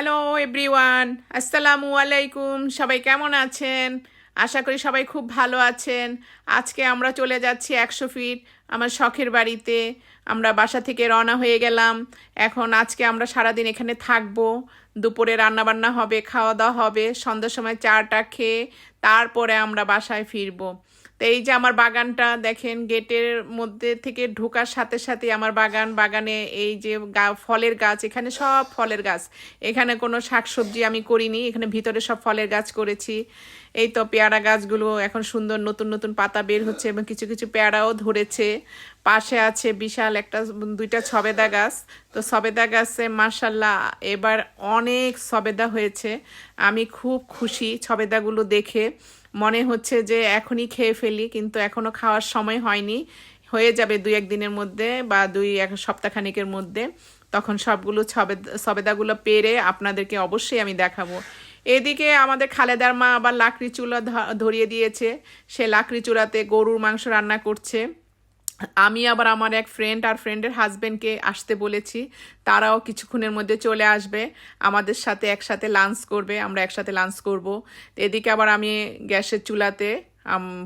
Hello everyone আসসালামু আলাইকুম সবাই কেমন আছেন? আশা করি সবাই খুব ভালো আছেন। আজকে আমরা চলে যাচ্ছি একশো ফিট আমার শখের বাড়িতে। আমরা বাসা থেকে রওনা হয়ে গেলাম। এখন আজকে আমরা সারাদিন এখানে থাকব। দুপুরে রান্নাবান্না হবে, খাওয়া দাওয়া হবে, সন্ধ্যার সময় চাটা খেয়ে তারপরে আমরা বাসায় ফিরবো। তো এই যে আমার বাগানটা দেখেন, গেটের মধ্যে থেকে ঢোকার সাথে সাথে আমার বাগান, বাগানে এই যে গা- ফলের গাছ, এখানে সব ফলের গাছ। এখানে কোনো শাকসবজি আমি করিনি, এখানে ভিতরে সব ফলের গাছ করেছি। এই তো পেয়ারা গাছগুলো এখন সুন্দর নতুন নতুন পাতা বের হচ্ছে এবং কিছু কিছু পেয়ারাও ধরেছে। পাশে আছে বিশাল একটা দুইটা সবেদা গাছ। তো সবেদা গাছে মার্শাল্লাহ এবার অনেক সবেদা হয়েছে। আমি খুব খুশি সবেদাগুলো দেখে। মনে হচ্ছে যে এখনই খেয়ে ফেলি, কিন্তু এখনও খাওয়ার সময় হয়নি। হয়ে যাবে দুই একদিনের মধ্যে বা দুই এক সপ্তাহখানিকের মধ্যে। তখন সবগুলো সবেদা সবেদাগুলো পেরে আপনাদেরকে অবশ্যই আমি দেখাবো। এদিকে আমাদের খালেদার মা আবার লাকড়ি চুলা ধরিয়ে দিয়েছে। সে লাকড়ি চুলাতে গরুর মাংস রান্না করছে। আমি আবার আমার এক ফ্রেন্ড আর ফ্রেন্ডের হাজব্যান্ডকে আসতে বলেছি। তারাও কিছুক্ষণের মধ্যে চলে আসবে। আমাদের সাথে একসাথে লাঞ্চ করবে। আমরা একসাথে লাঞ্চ করব। এদিকে আবার আমি গ্যাসের চুলাতে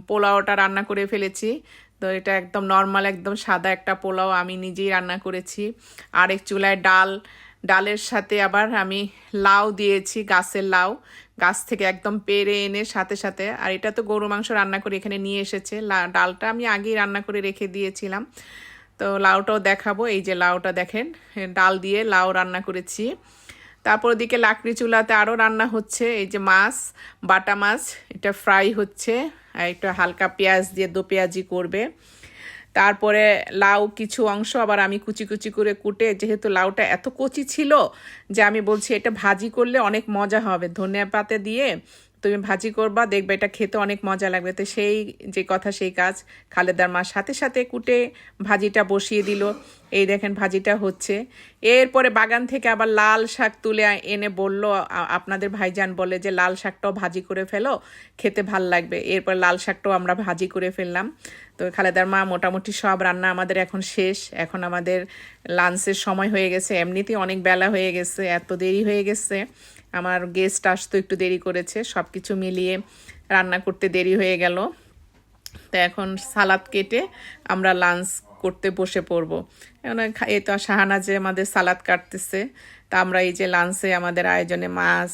পোলাওটা রান্না করে ফেলেছি। তো এটা একদম নর্মাল একদম সাদা একটা পোলাও আমি নিজেই রান্না করেছি। আর এক চুলায় ডাল ডালের সাথে আবার আমি লাউ দিয়েছি, গাছের লাউ। গাছ থেকে একদম পেরে এনে সাথে সাথে, আর এটা তো গরু মাংস রান্না করে এখানে নিয়ে এসেছে। ডালটা আমি আগেই রান্না করে রেখে দিয়েছিলাম। তো লাউটাও দেখাবো, এই যে লাউটা দেখেন, ডাল দিয়ে লাউ রান্না করেছি। তারপর ওদিকে লাকড়ি চুলাতে আরও রান্না হচ্ছে, এই যে মাছ, বাটা মাছ, এটা ফ্রাই হচ্ছে, আর একটু হালকা পেঁয়াজ দিয়ে দো পেঁয়াজি করবে। তারপরে লাউ কিছু অংশ আবার আমি কুচি কুচি করে কুটে, যেহেতু লাউটা এত কচি ছিল যে আমি বলছি এটা ভাজি করলে অনেক মজা হবে। ধনিয়া পাতা দিয়ে তুমি ভাজি করবা, দেখবে এটা খেতে অনেক মজা লাগবে। তো সেই যে কথা, সেই কাজ খালেদার মা সাথে সাথে কুটে ভাজিটা বসিয়ে দিল। এই দেখেন ভাজিটা হচ্ছে। এরপরে বাগান থেকে আবার লাল শাক তুলে এনে বলল আপনাদের ভাইজান বলে যে লাল শাকটাও ভাজি করে ফেলো, খেতে ভালো লাগবে। এরপর লাল শাকটাও আমরা ভাজি করে ফেললাম। তো খালেদার মা মোটামুটি সব রান্না আমাদের এখন শেষ। এখন আমাদের লাঞ্চের সময় হয়ে গেছে। এমনিতেই অনেক বেলা হয়ে গেছে, এত দেরি হয়ে গেছে। আমার গেস্ট আসতো একটু দেরি করেছে সব কিছু মিলিয়ে রান্না করতে দেরি হয়ে গেল। তো এখন সালাদ কেটে আমরা লাঞ্চ করতে বসে পড়ব। এখন এই তো শাহানাজে আমাদের সালাদ কাটতেছে তা আমরা এই যে লাঞ্চে আমাদের আয়োজনে মাছ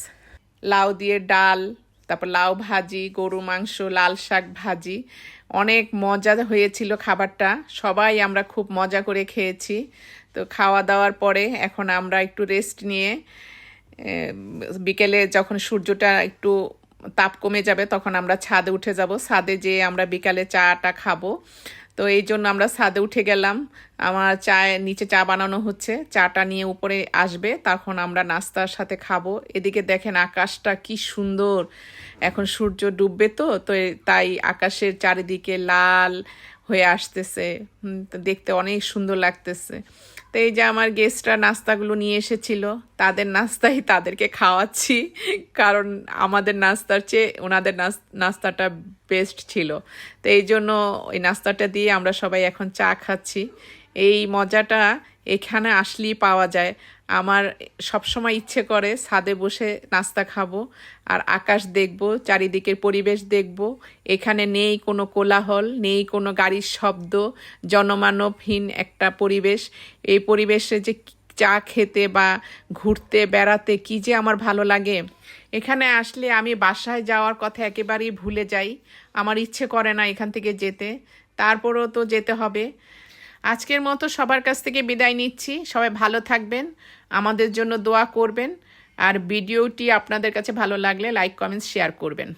লাউ দিয়ে ডাল তারপর লাউ ভাজি গরু মাংস লাল শাক ভাজি। অনেক মজা হয়েছিল খাবারটা সবাই আমরা খুব মজা করে খেয়েছি। তো খাওয়া দাওয়ার পরে এখন আমরা একটু রেস্ট নিয়ে এ, বিকেলে যখন সূর্যটা একটু তাপ কমে যাবে, তখন আমরা ছাদে উঠে যাব। ছাদে যেয়ে আমরা বিকালে চাটা খাব। তো এই জন্য আমরা ছাদে উঠে গেলাম। আমার চায়, নিচে চা বানানো হচ্ছে। চাটা নিয়ে উপরে আসবে, তখন আমরা নাস্তার সাথে খাব। এদিকে দেখেন আকাশটা কি সুন্দর। এখন সূর্য ডুববে তো তো তাই আকাশের চারিদিকে লাল হয়ে আসতেছে। দেখতে অনেক সুন্দর লাগতেছে। তো এই যে আমার গেস্টরা নাস্তাগুলো নিয়ে এসেছিল, তাদের নাস্তাই তাদেরকে খাওয়াচ্ছি, কারণ আমাদের নাস্তার চেয়ে ওনাদের নাস- নাস্তাটা বেস্ট ছিল। তো এই জন্য ওই নাস্তাটা দিয়ে আমরা সবাই এখন চা খাচ্ছি। এই মজাটা এখানে আসলেই পাওয়া যায়। আমার সবসময় ইচ্ছে করে ছাদে বসে নাস্তা খাব, আর আকাশ দেখব, চারিদিকের পরিবেশ দেখব। এখানে নেই কোনো কোলাহল, নেই কোনো গাড়ির শব্দ, জনমানবহীন একটা পরিবেশ। এই পরিবেশে যে চা খেতে বা ঘুরতে, বেড়াতে কি যে আমার ভালো লাগে। এখানে আসলে আমি বাসায় যাওয়ার কথা একেবারেই ভুলে যাই। আমার ইচ্ছে করে না এখান থেকে যেতে। তারপরও তো যেতে হবে। আজকের মতো সবার কাছ থেকে বিদায় নিচ্ছি। সবাই ভালো থাকবেন, আমাদের জন্য দোয়া করবেন, আর ভিডিওটি আপনাদের কাছে ভালো লাগলে লাইক কমেন্টস শেয়ার করবেন।